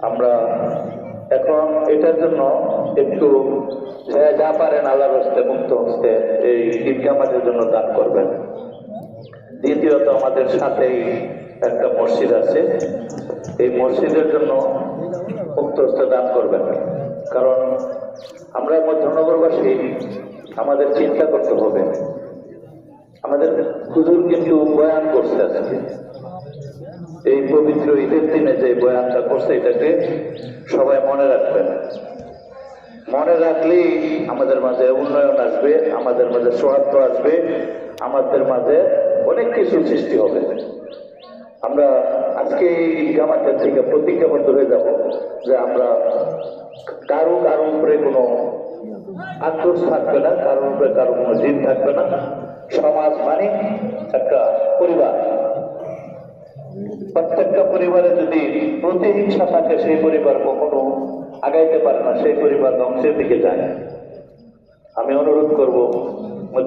আমরা এখন এটার জন্য একটু যে পারেন আল্লাহর হস্তে মুক্ত হস্তে এই ঈদগাহ মাঠের জন্য দান করবেন। দ্বিতীয়ত আমাদের সাথেই একটা মসজিদ আছে। এই মসজিদের জন্য মুক্ত হস্তে দান করবেন। কারণ আমরা মধ্যনগরবাসী, আমাদের চিন্তা করতে হবে। আমাদের হুজুর কিন্তু বয়ান করছে আজকে। এই পবিত্র ঈদের দিনে যে বয়ানটা করছে এটাকে সবাই মনে রাখবেন। মনে রাখলেই আমাদের মাঝে উন্নয়ন আসবে, আমাদের মাঝে সৌহার্দ্য আসবে, আমাদের মাঝে অনেক কিছু সৃষ্টি হবে। আমরা আজকে এই থেকে প্রতিজ্ঞাবদ্ধ হয়ে যাব যে আমরা কারও কারও উপরে কোনো আক্রোশ থাকবে না, কারোর উপরে কারও কোনো জিন থাকবে না। সমাজ মানে একটা প্রত্যেকটা পরিবারে যদি প্রতিহিংসা থাকে সেই পরিবার কখনো আগাইতে পারে না, সেই পরিবার ধ্বংসের দিকে যায়। আমি অনুরোধ করব